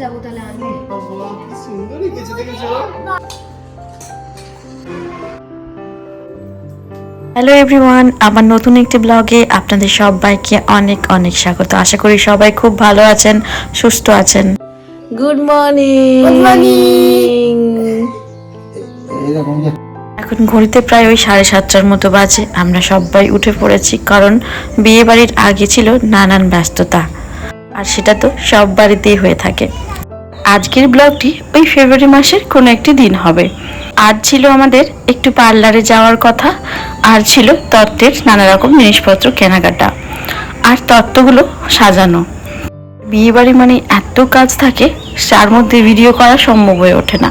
যাব তাহলে আনতে বাবা, কি সুন্দর লিখেছে দেখেছ? হ্যালো এভরিওয়ান আমার নতুন একটি ব্লগে আপনাদের সবাইকে অনেক অনেক স্বাগত। আশা করি সবাই খুব ভালো আছেন সুস্থ আছেন। গুড মর্নিং এখন ঘড়িতে প্রায় ওই সাড়ে সাতটার মতো বাজে। আমরা সবাই উঠে পড়েছি কারণ বিয়ে বাড়ির আগে ছিল নানান ব্যস্ততা। আর সেটা তো সব বাড়িতেই হয়ে থাকে। আজকের ব্লগটি ওই ফেব্রুয়ারি মাসের কোনো একটি দিন হবে। আজ ছিল আমাদের একটু পার্লারে যাওয়ার কথা, আর ছিল তত্ত্বের নানা রকম জিনিসপত্র কেনাকাটা। আর তত্ত্বগুলো সাজানো। বিয়ে বাড়ি মানে এত কাজ থাকে, তার মধ্যে ভিডিও করা সম্ভব হয়ে ওঠে না।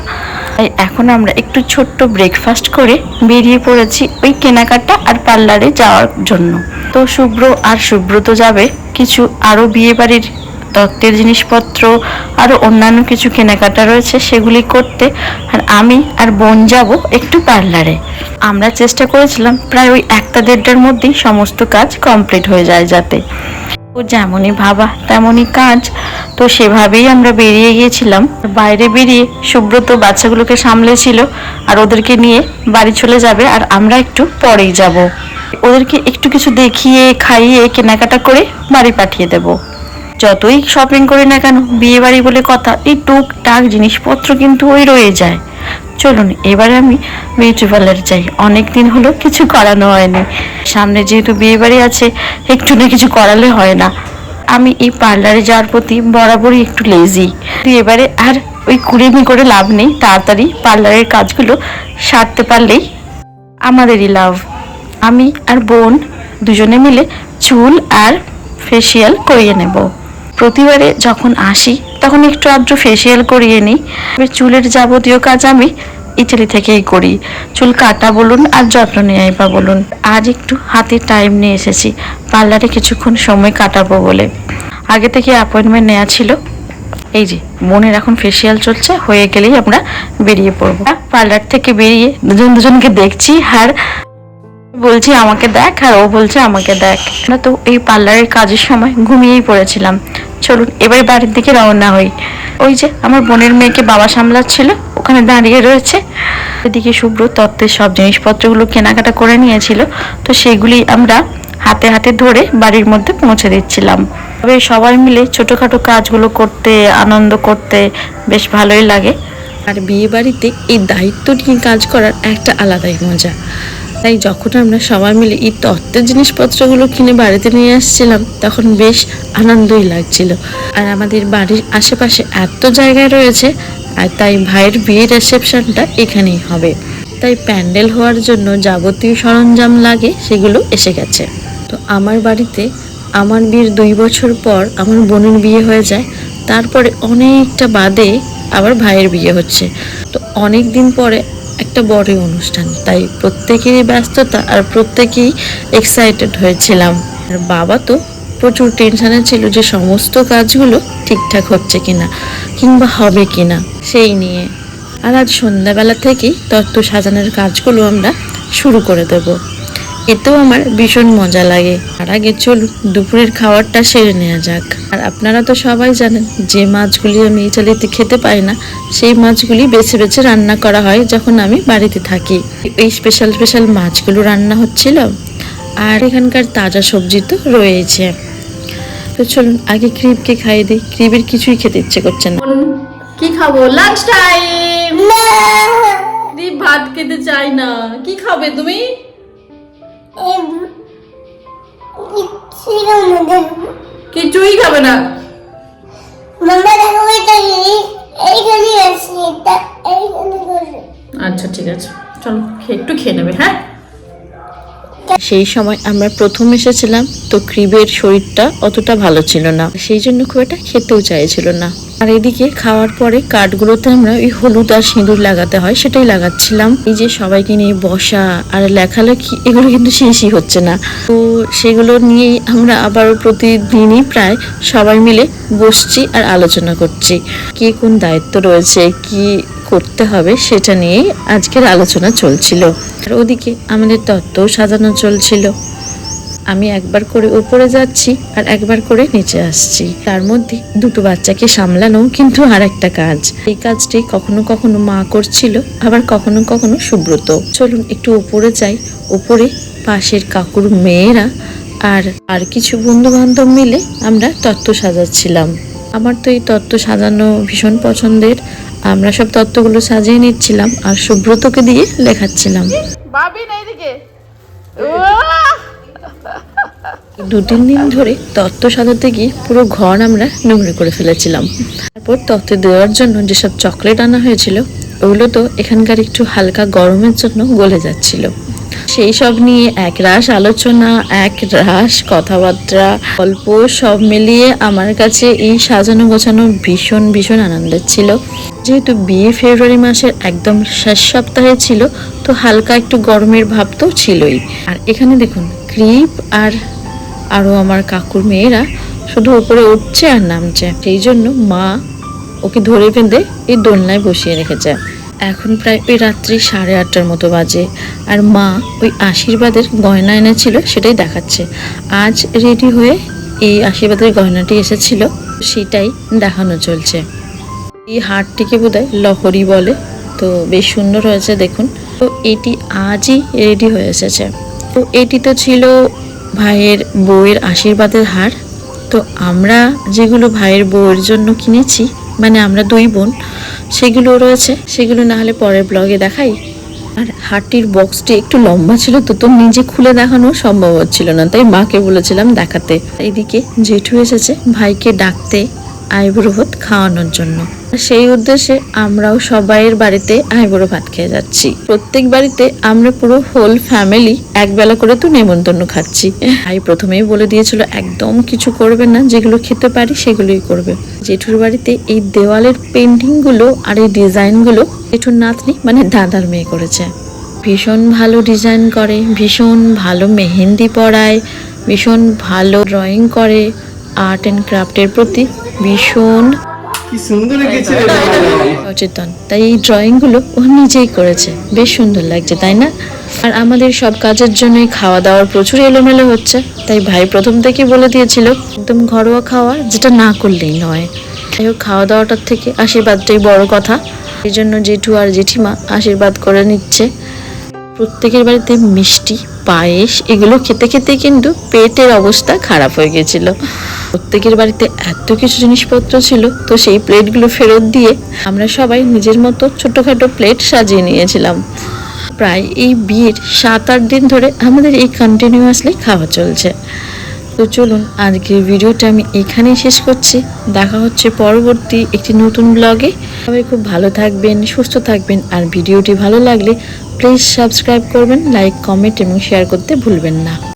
তাই এখন আমরা একটু ছোট্ট ব্রেকফাস্ট করে বেরিয়ে পড়েছি ওই কেনাকাটা আর পার্লারে যাওয়ার জন্য। তো শুভ্র আর সুব্রত যাবে, কিছু আরও বিয়ে বাড়ির তত্ত্বের জিনিসপত্র আরও অন্যান্য কিছু কেনাকাটা রয়েছে, সেগুলি করতে। আর আমি আর বোন যাব একটু পার্লারে। আমরা চেষ্টা করেছিলাম প্রায় ওই একটা দেড়টার মধ্যেই সমস্ত কাজ কমপ্লিট হয়ে যায় যাতে। যেমনই ভাবা, তেমনই কাজ। তো সেভাবেই আমরা বেরিয়ে গিয়েছিলাম। বাইরে বেরিয়ে সুব্রত বাচ্চাগুলোকে সামলেছিল আর ওদেরকে নিয়ে বাড়ি চলে যাবে আর আমরা একটু পরেই যাব। ওদেরকে একটু কিছু দেখিয়ে, খাইয়ে, কেনাকাটা করে বাড়ি পাঠিয়ে দেব। যতই শপিং করি না কেন বিয়ে বাড়ি বলে কথা, এই টুকটাক জিনিসপত্র কিন্তু ওই রয়ে যায়। চলুন, এবারে আমি বিউটি পার্লারে যাই। অনেক দিন হলো কিছু করানো হয়নি। সামনে যেহেতু বিয়ে বাড়ি আছে, একটু না কিছু করালে হয় না। আমি এই পার্লারে যাওয়ার প্রতি বরাবরই একটু লেজি এবারে আর ওই কুড়েমি করে লাভ নেই, তাড়াতাড়ি পার্লারের কাজগুলো সারতে পারলেই আমাদেরই লাভ। আমি আর বোন দুজনে মিলে চুল আর ফেসিয়াল করিয়ে নেব। প্রতিবারে যখন আসি, তখন একটু আধটু ফেসিয়াল করিয়ে নিই। চুলের যাবতীয় কাজ আমি ইটালি থেকেই করি। চুল কাটা বলুন আর যত্ন নেওয়াই বা বলুন। আজ একটু হাতে টাইম নিয়ে এসেছি। পার্লারে কিছুক্ষণ সময় কাটাবো বলে। আগে থেকে অ্যাপয়েন্টমেন্ট নেওয়া ছিল। এই যে, বোনের এখন ফেসিয়াল চলছে, হয়ে গেলেই আমরা বেরিয়ে পড়ব। পার্লার থেকে বেরিয়ে দুজন দুজনকে দেখছি আর বলছি, আমাকে দেখ, আর ও বলছে, আমাকে দেখ। না তো এই পার্লারের কাজের সময় ঘুমিয়েই পড়েছিলাম। চলুন, এবার বাড়ির দিকে রওনা হই। ওই যে আমার বোনের মেয়েকে বাবা সামলাচ্ছিল, ওখানে দাঁড়িয়ে রয়েছে। এদিকে শুভ্র তত্ত্বের সব জিনিসপত্রগুলো কেনাকাটা করে নিয়েছিল, তো সেগুলি আমরা হাতে হাতে ধরে বাড়ির মধ্যে পৌঁছে দিচ্ছিলাম। তবে সবাই মিলে ছোটোখাটো কাজগুলো করতে, আনন্দ করতে বেশ ভালোই লাগে। আর বিয়ে বাড়িতে এই দায়িত্ব নিয়ে কাজ করার একটা আলাদাই মজা। তাই যখন আমরা সবাই মিলে এই তত্ত্বের জিনিসপত্রগুলো কিনে বাড়িতে নিয়ে আসছিলাম, তখন বেশ আনন্দই লাগছিল। আর আমাদের বাড়ির আশেপাশে এত জায়গায় রয়েছে, আর তাই ভাইয়ের বিয়ের রিসেপশনটা এখানেই হবে। তাই প্যান্ডেল হওয়ার জন্য যাবতীয় সরঞ্জাম লাগে, সেগুলো এসে গেছে। তো আমার বাড়িতে আমার বিয়ের দুই বছর পর আমার বোনের বিয়ে হয়ে যায়, তারপরে অনেকটা বাদে আবার ভাইয়ের বিয়ে হচ্ছে। তো অনেক দিন পরে একটা বড় অনুষ্ঠান। তাই প্রত্যেকেরই ব্যস্ততা আর প্রত্যেকেই এক্সাইটেড হয়েছিলাম। আর বাবা তো প্রচুর টেনশানে ছিল যে সমস্ত কাজগুলো ঠিকঠাক হচ্ছে কিনা, কিংবা হবে কিনা, সেই নিয়ে। আর আজ সন্ধ্যাবেলা থেকেই তত্ত্ব সাজানোর কাজগুলো আমরা শুরু করে দেব। এতেও আমার ভীষণ মজা লাগে। আর আগে চলুন দুপুরের খাবারটা সেরে নেওয়া যাক। আর আপনারা তো সবাই জানেন যে মাছগুলি আমি ইটালিতে খেতে পাই না সেই মাছগুলি বেছে বেছে রান্না করা হয় যখন আমি বাড়িতে থাকি। এই স্পেশাল স্পেশাল মাছগুলো রান্না হচ্ছিল আর এখানকার তাজা সবজি তো রয়েছে। তো চলুন আগে ক্রিবকে খাইয়ে দিই। ক্রিবের কিছুই খেতে ইচ্ছে করছে না। কি খাব? লাঞ্চ টাইম ভাত খেতে চাই না। কি খাবে তুমি? কিছুই খাবে না। আচ্ছা ঠিক আছে। চলো একটু খেয়ে নেবে হ্যাঁ? সেই সময় আমরা প্রথম এসেছিলাম, তো ক্রিবের শরীরটা অতটা ভালো ছিল না। সেই জন্য খুব একটা খেতেও চাইছিল না। আর এদিকে খাওয়ার পরে কাঠগুলোতে আমরা ওই হলুদ আর সিঁদুর লাগাতে হয়, সেটাই লাগাচ্ছিলাম। এই যে সবাইকে নিয়ে বসা আর লেখালেখি, এগুলো কিন্তু শেষই হচ্ছে না। তো সেগুলো নিয়েই আমরা আবারও প্রতিদিনই প্রায় সবাই মিলে বসছি আর আলোচনা করছি। কে কোন দায়িত্ব রয়েছে, কি করতে হবে সেটা নিয়েই আজকের আলোচনা চলছিল। আর ওদিকে আমাদের তত্ত্বও সাজানো চলছিল। আমি একবার করে উপরে যাচ্ছি আর একবার করে নিচে আসছি। তার মধ্যে দুটো বাচ্চাকে সামলানো কিন্তু আর একটা কাজ। এই কাজটি কখনো কখনো মা করছিল, আবার কখনো কখনো সুব্রত। চলুন একটু উপরে যাই। উপরে পাশের কাকুর মেয়েরা আর আর কিছু বন্ধু বান্ধব মিলে আমরা তত্ত্ব সাজাচ্ছিলাম। আমার তো এই তত্ত্ব সাজানো ভীষণ পছন্দের। আমরা সব তত্ত্বগুলো সাজিয়ে নিচ্ছিলাম আর সুব্রতকে দিয়ে লেখাচ্ছিলাম। দু তিন দিন ধরে তত্ত্ব সাজাতে গিয়ে পুরো ঘর আমরা নোংরা করে ফেলেছিলাম। তারপর তত্ত্বে দেওয়ার জন্য যেসব চকলেট আনা হয়েছিল ওগুলো তো এখানকার একটু হালকা গরমের জন্য গলে যাচ্ছিল। সেই সব নিয়ে এক রাস আলোচনা, এক রাস কথাবার্তা, গল্প সব মিলিয়ে আমার কাছে এই সাজানো গোছানো ভীষণ ভীষণ আনন্দের ছিল। যেহেতু বিয়ে ফেব্রুয়ারি মাসের একদম শেষ সপ্তাহে ছিল, তো হালকা একটু গরমের ভাব তো ছিলই। আর এখানে দেখুন, ক্রিপ আর আরও আমার কাকুর মেয়েরা শুধু উপরে উঠছে আর নামছে। সেই জন্য মা ওকে ধরে বেঁধে এই দোলনায় বসিয়ে রেখেছে। এখন প্রায় ওই রাত্রি সাড়ে আটটার মতো বাজে। আর মা ওই আশীর্বাদের গয়না এনেছিল, সেটাই দেখাচ্ছে। আজ রেডি হয়ে এই আশীর্বাদের গয়নাটি এসেছিল, সেটাই দেখানো চলছে। এই হারটিকে বোধহয় লহরি বলে। তো বেশ সুন্দর হয়েছে, দেখুন। তো এটি আজই রেডি হয়ে এসেছে। তো এটি তো ছিল ভাইয়ের বউয়ের আশীর্বাদের হার। তো আমরা যেগুলো ভাইয়ের বউয়ের জন্য কিনেছি মানে আমরা দুই বোন সেগুলো রয়েছে, সেগুলো না হলে পরের ব্লগে দেখাই। আর হাটির বক্সটি একটু লম্বা ছিল, তো তোর নিজে খুলে দেখানো সম্ভব হচ্ছিল না, তাই মাকে বলেছিলাম দেখাতে। এদিকে জেঠু এসেছে, ভাইকে ডাকতে আইব্রোহত খাওয়ানোর জন্য। সেই উদ্দেশ্যে আমরাও সবাইয়ের বাড়িতে আইবুড়ো ভাত খেয়ে যাচ্ছি। প্রত্যেক বাড়িতে আমরা পুরো হোল ফ্যামিলি একবেলা করে তো নেমন্তন্ন খাচ্ছি। ভাই প্রথমেই বলে দিয়েছিল, একদম কিছু করবে না, যেগুলো খেতে পারি সেগুলোই করবে। জেঠুর বাড়িতে এই দেওয়ালের পেন্টিংগুলো আর এই ডিজাইনগুলো জেঠুর নাতনি মানে দাদার মেয়ে করেছে। ভীষণ ভালো ডিজাইন করে, ভীষণ ভালো মেহেন্দি পড়ায় ভীষণ ভালো ড্রয়িং করে আর্ট অ্যান্ড ক্রাফটের প্রতি ভীষণ কি সুন্দর এঁকেছে সচেতন তাই এই ড্রয়িংগুলো ও নিজেই করেছে। বেশ সুন্দর লাগছে, তাই না? আর আমাদের সব কাজের জন্যই খাওয়া দাওয়ার প্রচুর এলোমেলো হচ্ছে। তাই ভাই প্রথম থেকে বলে দিয়েছিল, একদম ঘরোয়া খাওয়া যেটা না করলেই নয়। যাই হোক, খাওয়া দাওয়াটার থেকে আশীর্বাদটাই বড় কথা। এই জন্য জেঠু আর জেঠিমা আশীর্বাদ করে নিচ্ছে। প্রত্যেকের বাড়িতে মিষ্টি, পায়েস, এগুলো খেতে খেতে কিন্তু পেটের অবস্থা খারাপ হয়ে গেছিল। প্রত্যেকের বাড়িতে এত কিছু জিনিসপত্র ছিল, তো সেই প্লেটগুলো ফেরত দিয়ে আমরা সবাই নিজের মতো ছোটোখাটো প্লেট সাজিয়ে নিয়েছিলাম। প্রায় এই বিয়ের সাত, আট দিন ধরে আমাদের এই কন্টিনিউয়াসলি খাওয়া চলছে। তো চলুন, আজকের ভিডিওটা আমি এখানেই শেষ করছি। দেখা হচ্ছে পরবর্তী একটি নতুন ব্লগে সবাই খুব ভালো থাকবেন, সুস্থ থাকবেন, আর ভিডিওটি ভালো লাগলে প্লিজ সাবস্ক্রাইব করবেন লাইক কমেন্ট এবং শেয়ার করতে ভুলবেন না।